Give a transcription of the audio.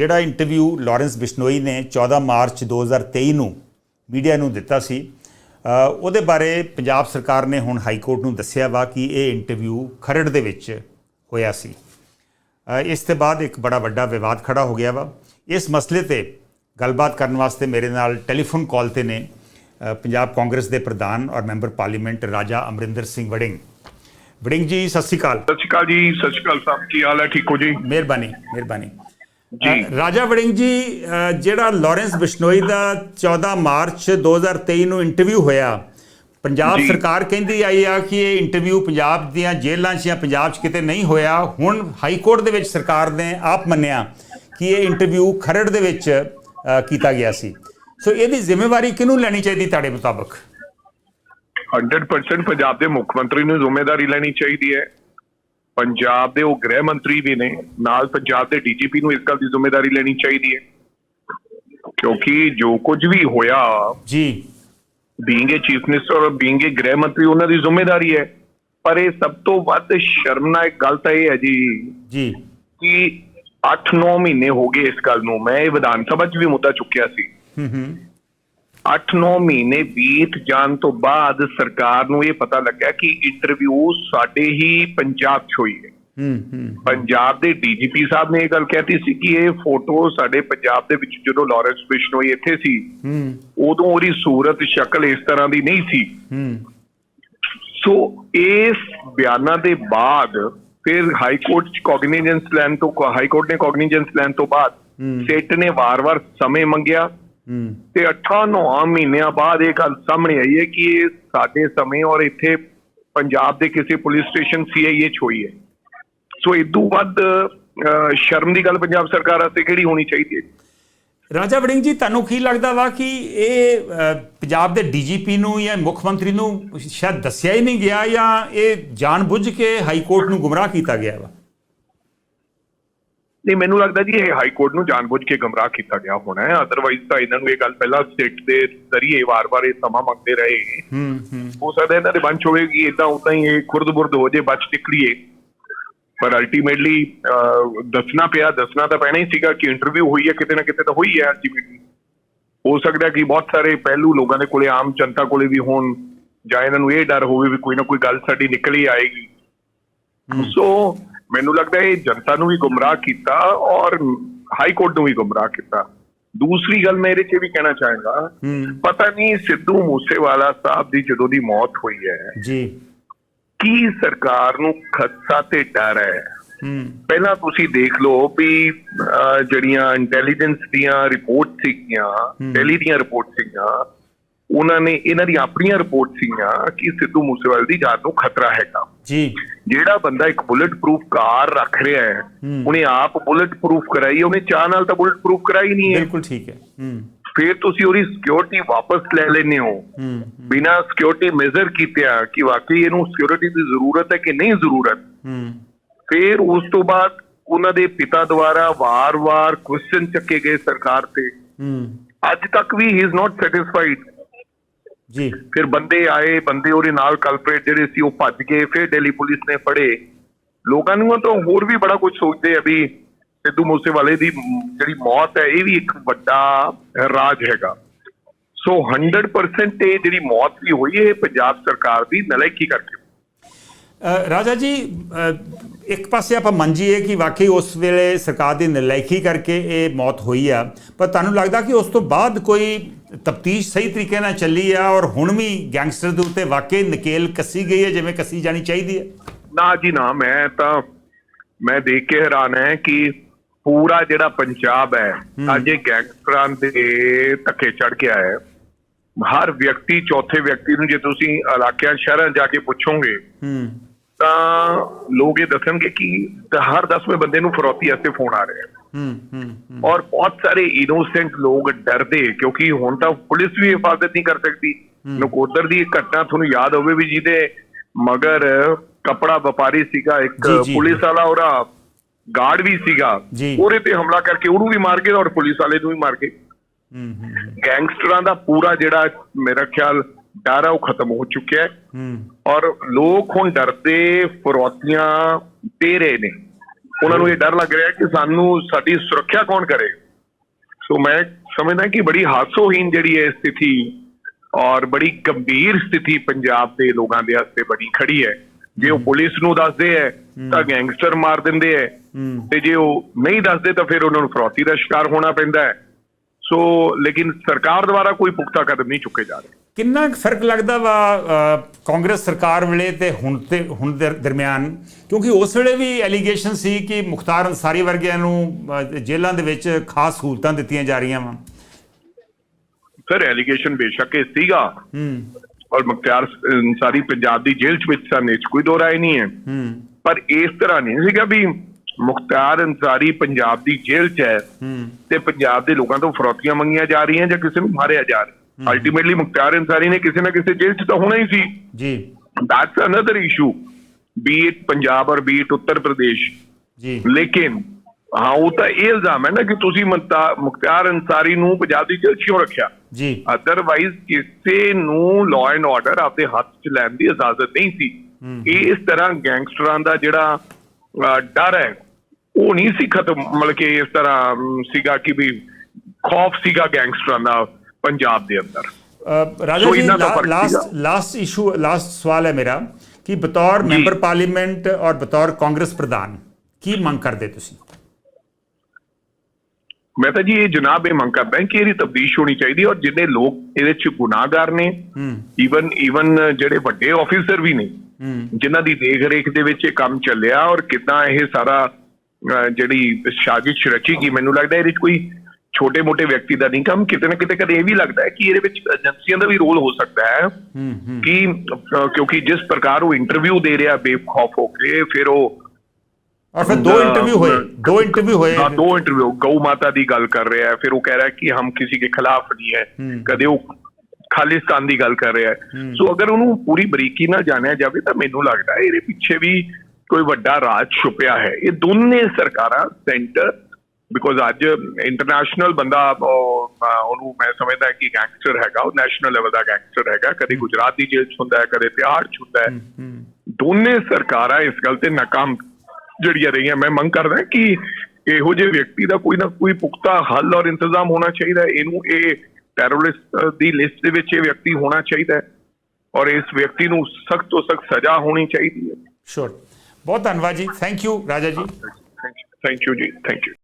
ਜਿਹੜਾ interview Lawrence Bishnoi ਨੇ 14 March 2023 ਨੂੰ ਮੀਡੀਆ ਨੂੰ ਦਿੱਤਾ ਸੀ ਉਹਦੇ ਬਾਰੇ ਪੰਜਾਬ ਸਰਕਾਰ ਨੇ ਹੁਣ ਹਾਈ ਕੋਰਟ ਨੂੰ ਦੱਸਿਆ ਵਾ ਕਿ ਇਹ ਇੰਟਰਵਿਊ ਖਰੜ ਦੇ ਵਿੱਚ ਹੋਇਆ ਸੀ। ਇਸ ਤੋਂ ਬਾਅਦ ਇੱਕ ਬੜਾ ਵੱਡਾ ਵਿਵਾਦ ਖੜਾ ਹੋ ਗਿਆ ਵਾ। ਇਸ ਮਸਲੇ ਤੇ ਗੱਲਬਾਤ ਕਰਨ ਵਾਸਤੇ ਮੇਰੇ ਨਾਲ ਟੈਲੀਫੋਨ ਕਾਲ ਤੇ ਨੇ ਪੰਜਾਬ ਕਾਂਗਰਸ ਦੇ ਪ੍ਰਧਾਨ ਔਰ ਮੈਂਬਰ ਪਾਰਲੀਮੈਂਟ ਰਾਜਾ ਅਮਰਿੰਦਰ ਸਿੰਘ ਵੜਿੰਗ। ਵੜਿੰਗ ਜੀ ਸਤਿ ਸ਼੍ਰੀ ਅਕਾਲ। ਸਤਿ ਸ਼੍ਰੀ ਅਕਾਲ ਜੀ ਸਤਿ ਸ਼੍ਰੀ ਅਕਾਲ ਸਾਹਿਬ ਕੀ ਹਾਲ ਹੈ? ਠੀਕ ਹੋ ਜੀ? ਮਿਹਰਬਾਨੀ ਮਿਹਰਬਾਨੀ। ਰਾਜਾ ਵੜਿੰਗ ਜੀ ਜਿਹੜਾ ਲਾਰੈਂਸ ਬਿਸ਼ਨੋਈ ਦਾ 14 ਮਾਰਚ 2023 ਨੂੰ ਇੰਟਰਵਿਊ ਹੋਇਆ ਪੰਜਾਬ। ਸਰਕਾਰ ਕਹਿੰਦੀ ਆਈ ਆ ਕਿ ਇਹ ਇੰਟਰਵਿਊ ਪੰਜਾਬ ਦੀਆਂ ਜੇਲ੍ਹਾਂ 'ਚ ਜਾਂ ਪੰਜਾਬ 'ਚ ਕਿਤੇ ਨਹੀਂ ਹੋਇਆ। ਹੁਣ ਹਾਈ ਕੋਰਟ ਦੇ ਵਿੱਚ ਸਰਕਾਰ ਨੇ ਆਪ ਮੰਨਿਆ ਕਿ ਇਹ ਇੰਟਰਵਿਊ ਖਰੜ ਦੇ ਵਿੱਚ ਕੀਤਾ ਗਿਆ ਸੀ। ਸੋ ਇਹਦੀ ਜ਼ਿੰਮੇਵਾਰੀ ਕਿਹਨੂੰ ਲੈਣੀ ਚਾਹੀਦੀ ਤੁਹਾਡੇ ਮੁਤਾਬਕ? 100% ਪੰਜਾਬ ਦੇ ਮੁੱਖ ਮੰਤਰੀ ਨੂੰ ਜ਼ਿੰਮੇਵਾਰੀ ਲੈਣੀ ਚਾਹੀਦੀ ਹੈ। ਪੰਜਾਬ ਦੇ ਉਹ ਗ੍ਰਹਿ ਮੰਤਰੀ ਵੀ ਨੇ ਨਾਲ ਪੰਜਾਬ ਦੇ ਡੀਜੀਪੀ ਨੂੰ ਇਸ ਗੱਲ ਦੀ ਜ਼ਿੰਮੇਵਾਰੀ ਲੈਣੀ ਚਾਹੀਦੀ ਹੈ। ਕਿਉਂਕਿ ਜੋ ਕੁਝ ਵੀ ਹੋਇਆ ਜੀ। ਬੀਇੰਗ ਏ ਚੀਫ ਮਿਨਿਸਟਰ ਔਰ ਬੀਇੰਗ ਏ ਗ੍ਰਹਿ ਮੰਤਰੀ ਉਹਨਾਂ ਦੀ ਜ਼ਿੰਮੇਵਾਰੀ ਹੈ। ਪਰ ਇਹ ਸਭ ਤੋਂ ਵੱਧ ਸ਼ਰਮਨਾਕ ਗੱਲ ਤਾਂ ਇਹ ਹੈ ਜੀ ਜੀ। ਕਿ 8-9 ਮਹੀਨੇ ਹੋ ਗਏ ਇਸ ਗੱਲ ਨੂੰ। ਮੈਂ ਇਹ ਵਿਧਾਨ ਸਭਾ 'ਚ ਵੀ ਮੁੱਦਾ ਚੁੱਕਿਆ ਸੀ। ਹੂੰ ਹੂੰ। 8-9 ਮਹੀਨੇ ਬੀਤ ਜਾਣ ਤੋਂ ਬਾਅਦ ਸਰਕਾਰ ਨੂੰ ਇਹ ਪਤਾ ਲੱਗਾ ਕਿ ਇੰਟਰਵਿਊ ਸਾਡੇ ਹੀ ਪੰਜਾਬ 'ਚ ਹੋਈ ਹੈ। ਹੂੰ ਹੂੰ ਪੰਜਾਬ ਦੇ ਡੀਜੀਪੀ ਸਾਹਿਬ ਨੇ ਇਹ ਗੱਲ ਕਹਿਤੀ ਸੀ ਕਿ ਇਹ ਫੋਟੋ ਸਾਡੇ ਪੰਜਾਬ ਦੇ ਵਿੱਚ ਜਦੋਂ ਲਾਰੈਂਸ ਬਿਸ਼ਨੋਈ ਇੱਥੇ ਸੀ ਹੂੰ। ਉਦੋਂ ਉਹਦੀ ਸੂਰਤ ਸ਼ਕਲ ਇਸ ਤਰ੍ਹਾਂ ਦੀ ਨਹੀਂ ਸੀ। ਹੂੰ। ਸੋ ਇਸ ਬਿਆਨਾਂ ਦੇ ਬਾਅਦ ਫਿਰ ਹਾਈ ਕੋਰਟ ਚ ਕੋਗਨੀਜੈਂਸ ਲੈਣ ਤੋਂ ਹਾਈ ਕੋਰਟ ਨੇ ਕੋਗਨੀਜੈਂਸ ਲੈਣ ਤੋਂ ਬਾਅਦ। ਸੈਟ ਨੇ ਵਾਰ-ਵਾਰ ਸਮੇਂ ਮੰਗਿਆ। ਤੇ 8-9 ਮਹੀਨਿਆਂ ਬਾਅਦ ਇਹ ਗੱਲ ਸਾਹਮਣੇ ਆਈ ਹੈ ਕਿ ਇਹ ਸਾਡੇ ਸਮੇਂ ਔਰ ਇੱਥੇ ਪੰਜਾਬ ਦੇ ਕਿਸੇ ਪੁਲਿਸ ਸਟੇਸ਼ਨ ਸੀਆਈਏ ਚ ਹੋਈ ਹੈ। ਸੋ ਇਦੋਂ ਵੱਧ ਸ਼ਰਮ ਦੀ ਗੱਲ ਪੰਜਾਬ ਸਰਕਾਰ ਵਾਸਤੇ ਕਿਹੜੀ ਹੋਣੀ ਚਾਹੀਦੀ ਹੈ? ਰਾਜਾ ਵੜਿੰਗ ਜੀ, ਤੁਹਾਨੂੰ ਕੀ ਲੱਗਦਾ ਵਾ ਕਿ ਇਹ ਪੰਜਾਬ ਦੇ ਡੀਜੀਪੀ ਨੂੰ ਜਾਂ ਮੁੱਖ ਮੰਤਰੀ ਨੂੰ ਸ਼ਾਇਦ ਦੱਸਿਆ ਹੀ ਨਹੀਂ ਗਿਆ ਜਾਂ ਇਹ ਜਾਣਬੁੱਝ ਕੇ ਹਾਈ ਕੋਰਟ ਨੂੰ ਗੁੰਮਰਾਹ ਕੀਤਾ ਗਿਆ ਵਾ? ਨਹੀਂ ਮੈਨੂੰ ਲੱਗਦਾ ਜੀ ਇਹ ਹਾਈ ਕੋਰਟ ਨੂੰ ਜਾਣਬੁੱਝ ਕੇ ਗਮਰਾਹ ਕੀਤਾ ਗਿਆ ਹੋਣਾ ਹੈ। ਅਦਰਵਾਈਜ਼ ਤਾਂ ਇਹਨਾਂ ਨੂੰ ਇਹ ਗੱਲ ਪਹਿਲਾਂ ਸਟੇਟ ਦੇ ਜ਼ਰੀਏ ਵਾਰ-ਵਾਰ ਇਹ ਸਮਾਂ ਮੰਗਦੇ ਰਹੇ। ਹੂੰ ਹੂੰ। ਹੋ ਸਕਦਾ ਇਹਨਾਂ ਦੇ ਬੰਚ ਹੋਵੇਗੀ ਇਦਾਂ ਉਦਾਂ ਹੀ ਇਹ ਖੁਰਦ-ਬੁਰਦ ਹੋ ਜੇ ਬਚ ਨਿਕਲੀਏ। ਪਰ ਅਲਟੀਮੇਟਲੀ ਦੱਸਣਾ ਪਿਆ ਦੱਸਣਾ ਤਾਂ ਪੈਣਾ ਹੀ ਸੀਗਾ ਕਿ ਇੰਟਰਵਿਊ ਹੋਈ ਹੈ ਕਿਤੇ ਨਾ ਕਿਤੇ ਤਾਂ ਹੋਈ ਹੈ ਅਲਟੀਮੇਟਲੀ ਹੋ ਸਕਦਾ ਕਿ ਬਹੁਤ ਸਾਰੇ ਪਹਿਲੂ ਲੋਕਾਂ ਦੇ ਕੋਲੇ ਆਮ ਜਨਤਾ ਕੋਲੇ ਵੀ ਹੋਣ ਜਾਂ ਇਹਨਾਂ ਨੂੰ ਇਹ ਡਰ ਹੋਵੇ ਵੀ ਕੋਈ ਨਾ ਕੋਈ ਗੱਲ ਸਾਡੀ ਨਿਕਲ ਹੀ ਆਏਗੀ। ਸੋ ਮੈਨੂੰ ਲੱਗਦਾ ਇਹ ਜਨਤਾ ਨੂੰ ਵੀ ਗੁੰਮਰਾਹ ਕੀਤਾ ਔਰ ਹਾਈ ਕੋਰਟ ਨੂੰ ਵੀ ਗੁੰਮਰਾਹ ਕੀਤਾ। ਦੂਸਰੀ ਗੱਲ ਮੈਂ ਇਹਦੇ 'ਚ ਵੀ ਕਹਿਣਾ ਚਾਹਾਂਗਾ ਪਤਾ ਨਹੀਂ ਸਿੱਧੂ ਮੂਸੇਵਾਲਾ ਸਾਹਿਬ ਦੀ ਜਦੋਂ ਦੀ ਮੌਤ ਹੋਈ ਹੈ। ਜੀ। ਕੀ ਸਰਕਾਰ ਨੂੰ ਖਦਸ਼ਾ ਤੇ ਡਰ ਹੈ? ਪਹਿਲਾਂ ਤੁਸੀਂ ਦੇਖ ਲਓ ਵੀ ਜਿਹੜੀਆਂ ਇੰਟੈਲੀਜੈਂਸ ਦੀਆਂ ਰਿਪੋਰਟ ਸੀਗੀਆਂ ਦਿੱਲੀ ਦੀਆਂ ਰਿਪੋਰਟ ਸੀਗੀਆਂ ਉਹਨਾਂ ਨੇ ਇਹਨਾਂ ਦੀ ਆਪਣੀਆਂ ਰਿਪੋਰਟ ਸੀਗੀਆਂ ਕਿ ਸਿੱਧੂ ਮੂਸੇਵਾਲੇ ਦੀ ਜਾਨ ਨੂੰ ਖਤਰਾ ਹੈਗਾ। ਜੀ। ਜਿਹੜਾ ਬੰਦਾ ਇੱਕ ਬੁਲਟ ਪ੍ਰੂਫ ਕਾਰ ਰੱਖ ਰਿਹਾ ਹੈ। ਉਹਨੇ ਆਪ ਬੁਲਟ ਪ੍ਰੂਫ ਕਰਾਈ ਉਹਨੇ ਚਾਹ ਨਾਲ ਤਾਂ ਬੁਲਟ ਪ੍ਰੂਫ ਕਰਾਈ ਨਹੀਂ ਹੈ। ਬਿਲਕੁਲ ਠੀਕ ਹੈ ਹੂੰ। ਫਿਰ ਤੁਸੀਂ ਉਹਦੀ ਸਿਕਿਉਰਿਟੀ ਵਾਪਸ ਲੈ ਲੈਨੇ ਹੋ। ਹੂੰ ਬਿਨਾਂ ਸਿਕਿਉਰਿਟੀ ਮੇਜ਼ਰ ਕੀਤਿਆਂ ਕਿ ਵਾਕਈ ਇਹਨੂੰ ਸਿਕਿਉਰਿਟੀ ਦੀ ਜ਼ਰੂਰਤ ਹੈ ਕਿ ਨਹੀਂ ਜ਼ਰੂਰਤ। ਹੂੰ। ਫਿਰ ਉਸ ਤੋਂ ਬਾਅਦ ਉਹਨਾਂ ਦੇ ਪਿਤਾ ਦੁਆਰਾ ਵਾਰ-ਵਾਰ ਕੁਐਸਚਨ ਚੱਕੇ ਗਏ ਸਰਕਾਰ ਤੇ। ਹੂੰ। ਅੱਜ ਤੱਕ ਵੀ ਹੀ ਇਜ਼ ਨਾਟ ਸੈਟੀਸਫਾਈਡ ਜੀ। ਫਿਰ ਬੰਦੇ ਆਏ ਬੰਦੇ ਉਹਦੇ ਨਾਲ ਕਲਪਰੇਟ ਜਿਹੜੇ ਸੀ ਉਹ ਭੱਜ ਗਏ ਫਿਰ ਦਿੱਲੀ ਪੁਲਿਸ ਨੇ ਫੜੇ। ਲੋਕਾਂ ਨੂੰ ਤਾਂ ਹੋਰ ਵੀ ਬੜਾ ਕੁਝ ਸੋਚਦੇ ਆ ਵੀ ਸਿੱਧੂ ਮੂਸੇਵਾਲੇ ਦੀ ਜਿਹੜੀ ਮੌਤ ਹੈ ਇਹ ਵੀ ਇੱਕ ਵੱਡਾ ਰਾਜ ਹੈਗਾ। ਸੋ 100% ਇਹ ਜਿਹੜੀ ਮੌਤ ਵੀ ਹੋਈ ਹੈ ਇਹ ਪੰਜਾਬ ਸਰਕਾਰ ਦੀ ਨਲਾਇਕੀ ਕਰਕੇ ਰਾਜਾ ਜੀ ਇੱਕ ਪਾਸੇ ਆਪਾਂ ਮੰਨ ਜੀਏ ਕਿ ਵਾਕਈ ਉਸ ਵੇਲੇ ਸਰਕਾਰ ਦੀ ਨਲਾਇਕੀ ਕਰਕੇ ਇਹ ਮੌਤ ਹੋਈ ਆ ਪਰ ਤੁਹਾਨੂੰ ਲੱਗਦਾ ਕਿ ਉਸ ਤੋਂ ਬਾਅਦ ਕੋਈ ਤਫਤੀਸ਼ ਸਹੀ ਤਰੀਕੇ ਨਾਲ ਚੱਲੀ ਆ ਔਰ ਹੁਣ ਵੀ ਗੈਂਗਸਟਰ ਦੇ ਉੱਤੇ ਵਾਕਈ ਨਕੇਲ ਕੱਸੀ ਗਈ ਹੈ ਜਿਵੇਂ ਕੱਸੀ ਜਾਣੀ ਚਾਹੀਦੀ ਹੈ ਨਾ ਜੀ ਨਾ ਮੈਂ ਤਾਂ ਮੈਂ ਦੇਖ ਕੇ ਹੈਰਾਨ ਹੈ ਕਿ ਪੂਰਾ ਜਿਹੜਾ ਪੰਜਾਬ ਹੈ ਅੱਜ ਇਹ ਗੈਂਗਸਟਰਾਂ ਦੇ ਧੱਕੇ ਚੜ ਗਿਆ ਹੈ। ਹਰ ਵਿਅਕਤੀ ਚੌਥੇ ਵਿਅਕਤੀ ਨੂੰ ਜੇ ਤੁਸੀਂ ਇਲਾਕਿਆਂ ਸ਼ਹਿਰਾਂ ਜਾ ਕੇ ਪੁੱਛੋਗੇ ਹੂੰ। ਲੋਕ ਇਹ ਦੱਸਣਗੇ ਕਿ ਹਰ 10ਵੇਂ ਬੰਦੇ ਨੂੰ ਫਰੋਤੀ ਵਾਸਤੇ ਫੋਨ ਆ ਰਿਹਾ ਹੈ ਹੂੰ ਔਰ ਬਹੁਤ ਸਾਰੇ ਇਨੋਸੈਂਟ ਲੋਕ ਡਰਦੇ ਕਿਉਂਕਿ ਹੁਣ ਤਾਂ ਪੁਲਿਸ ਵੀ ਹਿਫਾਜ਼ਤ ਨਹੀਂ ਕਰ ਸਕਦੀ ਨਕੋਦਰ ਦੀ ਇੱਕ ਘਟਨਾ ਤੁਹਾਨੂੰ ਯਾਦ ਹੋਵੇ ਵੀ ਜਿਹਦੇ ਮਗਰ ਕਪੜਾ ਵਪਾਰੀ ਸੀਗਾ ਇੱਕ। ਪੁਲਿਸ ਵਾਲਾ ਉਹਦਾ ਗਾਰਡ ਵੀ ਸੀਗਾ। ਉਹਦੇ ਤੇ ਹਮਲਾ ਕਰਕੇ ਉਹਨੂੰ ਵੀ ਮਾਰ ਗਏ ਔਰ ਪੁਲਿਸ ਵਾਲੇ ਨੂੰ ਵੀ ਮਾਰ ਗਏ ਹੂੰ ਹੂੰ, ਗੈਂਗਸਟਰਾਂ ਦਾ ਪੂਰਾ ਜਿਹੜਾ ਮੇਰਾ ਖਿਆਲ ਡਰ ਹੈ ਉਹ ਖਤਮ ਹੋ ਚੁੱਕਿਆ ਹੈ। ਔਰ ਲੋਕ ਹੁਣ ਡਰਦੇ ਫਰੋਤੀਆਂ ਦੇ ਰਹੇ ਨੇ। ਉਹਨਾਂ ਨੂੰ ਇਹ ਡਰ ਲੱਗ ਰਿਹਾ ਕਿ ਸਾਨੂੰ ਸਾਡੀ ਸੁਰੱਖਿਆ ਕੌਣ ਕਰੇ। ਸੋ ਮੈਂ ਸਮਝਦਾ ਕਿ ਬੜੀ ਹਾਸੋਹੀਨ ਜਿਹੜੀ ਹੈ ਸਥਿਤੀ ਔਰ ਬੜੀ ਗੰਭੀਰ ਸਥਿਤੀ ਪੰਜਾਬ ਦੇ ਲੋਕਾਂ ਦੇ ਵਾਸਤੇ ਬਣੀ ਖੜੀ ਹੈ। ਜੇ ਉਹ ਪੁਲਿਸ ਨੂੰ ਦੱਸਦੇ ਹੈ ਤਾਂ ਗੈਂਗਸਟਰ ਮਾਰ ਦਿੰਦੇ ਹੈ। ਤੇ ਜੇ ਉਹ ਨਹੀਂ ਦੱਸਦੇ ਤਾਂ ਫਿਰ ਉਹਨਾਂ ਨੂੰ ਫਰੌਤੀ ਦਾ ਸ਼ਿਕਾਰ ਹੋਣਾ ਪੈਂਦਾ ਹੈ। ਸੋ ਲੇਕਿਨ ਸਰਕਾਰ ਦੁਆਰਾ ਕੋਈ ਪੁਖਤਾ ਕਦਮ ਨਹੀਂ ਚੁੱਕੇ ਜਾ ਰਹੇ। ਕਿੰਨਾ ਫ਼ਰਕ ਲੱਗਦਾ ਵਾ ਕਾਂਗਰਸ ਸਰਕਾਰ ਵੇਲੇ ਤੇ ਹੁਣ ਤੇ ਹੁਣ ਦੇ ਦਰਮਿਆਨ? ਕਿਉਂਕਿ ਉਸ ਵੇਲੇ ਵੀ ਐਲੀਗੇਸ਼ਨ ਸੀ ਕਿ ਮੁਖਤਾਰ ਅੰਸਾਰੀ ਵਰਗਿਆਂ ਨੂੰ ਜੇਲ੍ਹਾਂ ਦੇ ਵਿੱਚ ਖਾਸ ਸਹੂਲਤਾਂ ਦਿੱਤੀਆਂ ਜਾ ਰਹੀਆਂ ਵਾ। ਸਰ ਐਲੀਗੇਸ਼ਨ ਬੇਸ਼ੱਕ ਇਹ ਸੀਗਾ। ਹੂੰ। ਔਰ ਮੁਖਤਿਆਰ ਅਨਸਾਰੀ ਪੰਜਾਬ ਦੀ ਜੇਲ੍ਹ 'ਚ ਵਿੱਚ ਸਨ ਇਹ ਕੋਈ ਦੋ ਰਾਏ ਨਹੀਂ ਹੈ। ਹੂੰ। ਪਰ ਇਸ ਤਰ੍ਹਾਂ ਨਹੀਂ ਸੀਗਾ ਵੀ ਮੁਖਤਿਆਰ ਅਨਸਾਰੀ ਪੰਜਾਬ ਦੀ ਜੇਲ੍ਹ 'ਚ ਹੈ ਹੂੰ। ਤੇ ਪੰਜਾਬ ਦੇ ਲੋਕਾਂ ਤੋਂ ਫਰੌਤੀਆਂ ਮੰਗੀਆਂ ਜਾ ਰਹੀਆਂ ਜਾਂ ਕਿਸੇ ਨੂੰ ਮਾਰਿਆ ਜਾ ਰਿਹਾ। ਅਲਟੀਮੇਟਲੀ ਮੁਖਤਿਆਰ ਅਨਸਾਰੀ ਨੇ ਕਿਸੇ ਨਾ ਕਿਸੇ ਜੇਲ੍ਹ 'ਚ ਤਾਂ ਹੋਣਾ ਹੀ ਸੀ। ਜੀ। That's another issue be it Punjab ਔਰ ਬੀ ਇਟ ਉੱਤਰ ਪ੍ਰਦੇਸ਼ ਜੀ। ਲੇਕਿਨ ਹਾਂ ਉਹ ਤਾਂ ਇਹ ਇਲਜ਼ਾਮ ਹੈ ਨਾ ਕਿ ਤੁਸੀਂ ਮੁਖਤਾ- ਮੁਖਤਿਆਰ ਅਨਸਾਰੀ ਨੂੰ ਪੰਜਾਬ ਦੀ ਜੇਲ੍ਹ 'ਚ ਕਿਉਂ ਰੱਖਿਆ? ਜੀ। ਅਦਰਵਾਈਜ਼ ਕਿਸੇ ਨੂੰ ਲਾਅ ਐਂਡ ਆਰਡਰ ਆਪਦੇ ਹੱਥ 'ਚ ਲੈਣ ਦੀ ਇਜਾਜ਼ਤ ਨਹੀਂ ਸੀ। ਇਹ ਇਸ ਤਰ੍ਹਾਂ ਗੈਂਗਸਟਰਾਂ ਦਾ ਜਿਹੜਾ ਡਰ ਹੈ ਉਹ ਨਹੀਂ ਸੀ ਖਤਮ ਮਤਲਬ ਕਿ ਇਸ ਤਰ੍ਹਾਂ ਸੀਗਾ ਕਿ ਵੀ ਖੌਫ ਸੀਗਾ ਗੈਂਗਸਟਰਾਂ ਦਾ। ਪੰਜਾਬ ਦੇ ਅੰਦਰ। ਰਾਜਾ ਜੀ ਲਾਸਟ। ਲਾਸਟ ਇਸ਼ੂ ਲਾਸਟ ਸਵਾਲ ਹੈ ਮੇਰਾ ਕਿ ਬਤੌਰ। ਮੈਂਬਰ ਪਾਰਲੀਮੈਂਟ ਔਰ ਬਤੌਰ ਕਾਂਗਰਸ ਪ੍ਰਧਾਨ ਕੀ ਮੰਗ ਕਰਦੇ ਤੁਸੀਂ? ਮੈਂ ਤਾਂ ਜੀ ਇਹ ਜਨਾਬ ਇਹ ਮੰਗ ਕਰਦਾ ਕਿ ਇਹਦੀ ਤਬਦੀਸ਼ ਹੋਣੀ ਚਾਹੀਦੀ ਔਰ ਜਿੰਨੇ ਲੋਕ ਇਹਦੇ 'ਚ ਗੁਨਾਹਗਾਰ ਨੇ ਈਵਨ ਈਵਨ ਜਿਹੜੇ ਵੱਡੇ ਆਫੀਸਰ ਵੀ ਨੇ ਜਿਨ੍ਹਾਂ ਦੀ ਦੇਖ ਰੇਖ ਦੇ ਵਿੱਚ ਇਹ ਕੰਮ ਚੱਲਿਆ ਔਰ ਕਿਦਾਂ ਇਹ ਸਾਰਾ ਜਿਹੜੀ ਸਾਜ਼ਿਸ਼ ਰਚੀ ਗਈ ਮੈਨੂੰ ਲੱਗਦਾ ਇਹਦੇ ਵਿੱਚ ਕੋਈ ਛੋਟੇ-ਮੋਟੇ ਵਿਅਕਤੀ ਦਾ ਨਹੀਂ ਕੰਮ ਕਿਤੇ ਨਾ ਕਿਤੇ ਕਦੇ ਇਹ ਵੀ ਲੱਗਦਾ ਹੈ ਕਿ ਇਹਦੇ ਵਿੱਚ ਏਜੰਸੀਆਂ ਦਾ ਵੀ ਰੋਲ ਹੋ ਸਕਦਾ ਹੈ ਕਿ ਕਿਉਂਕਿ ਜਿਸ ਪ੍ਰਕਾਰ ਉਹ ਇੰਟਰਵਿਊ ਦੇ ਰਿਹਾ ਬੇਖੌਫ ਹੋ ਕੇ ਫਿਰ ਉਹ ਔਰ ਫਿਰ ਦੋ ਇੰਟਰਵਿਊ ਹੋਏ ਦੋ ਇੰਟਰਵਿਊ ਹੋਏ। ਹਾਂ ਦੋ ਇੰਟਰਵਿਊ ਗਊ ਮਾਤਾ ਦੀ ਗੱਲ ਕਰ ਰਿਹਾ ਹੈ ਫਿਰ ਉਹ ਕਹਿ ਰਿਹਾ ਕਿ ਹਮ ਕਿਸੇ ਕੇ ਖਿਲਾਫ ਨਹੀਂ ਹੈ ਹੂੰ। ਕਦੇ ਉਹ ਖਾਲਿਸਤਾਨ ਦੀ ਗੱਲ ਕਰ ਰਿਹਾ ਹੈ। ਸੋ ਅਗਰ ਉਹਨੂੰ ਪੂਰੀ ਬਰੀਕੀ ਨਾਲ ਜਾਣਿਆ ਜਾਵੇ ਤਾਂ ਮੈਨੂੰ ਲੱਗਦਾ ਹੈ ਇਹਦੇ ਪਿੱਛੇ ਵੀ ਕੋਈ ਵੱਡਾ ਰਾਜ ਛੁਪਿਆ ਹੈ। ਇਹ ਦੋਨੇ ਸਰਕਾਰਾਂ ਸੈਂਟਰ ਬਿਕੋਜ਼ ਅੱਜ ਇੰਟਰਨੈਸ਼ਨਲ ਬੰਦਾ ਉਹਨੂੰ ਮੈਂ ਸਮਝਦਾ ਕਿ ਗੈਂਗਸਟਰ ਹੈਗਾ ਉਹ ਨੈਸ਼ਨਲ ਲੈਵਲ ਦਾ ਗੈਂਗਸਟਰ ਹੈਗਾ ਕਦੇ ਗੁਜਰਾਤ ਦੀ ਜੇਲ੍ਹ 'ਚ ਹੁੰਦਾ ਹੈ ਕਦੇ ਤਿਹਾੜ 'ਚ ਹੁੰਦਾ ਹੈ। ਹੂੰ ਦੋਨੇ ਸਰਕਾਰਾਂ ਇਸ ਗੱਲ ਤੇ ਨਾਕਾਮ ਜਿਹੜੀਆਂ ਰਹੀਆਂ ਮੈਂ ਮੰਗ ਕਰਦਾ ਕਿ ਇਹੋ ਜਿਹੇ ਵਿਅਕਤੀ ਦਾ ਕੋਈ ਨਾ ਕੋਈ ਪੁਖਤਾ ਹੱਲ ਔਰ ਇੰਤਜ਼ਾਮ ਹੋਣਾ ਚਾਹੀਦਾ ਹੈ। ਇਹਨੂੰ ਇਹ ਟੈਰਰਿਸਟ ਦੀ ਲਿਸਟ ਦੇ ਵਿੱਚ ਇਹ ਵਿਅਕਤੀ ਹੋਣਾ ਚਾਹੀਦਾ ਹੈ ਔਰ ਇਸ ਵਿਅਕਤੀ ਨੂੰ ਸਖਤ ਤੋਂ ਸਖਤ ਸਜ਼ਾ ਹੋਣੀ ਚਾਹੀਦੀ ਹੈ। ਸ਼ੋਰ ਬਹੁਤ ਧੰਨਵਾਦ ਜੀ। Thank you Raja ji. Thank you ਜੀ ਥੈਂਕ ਯੂ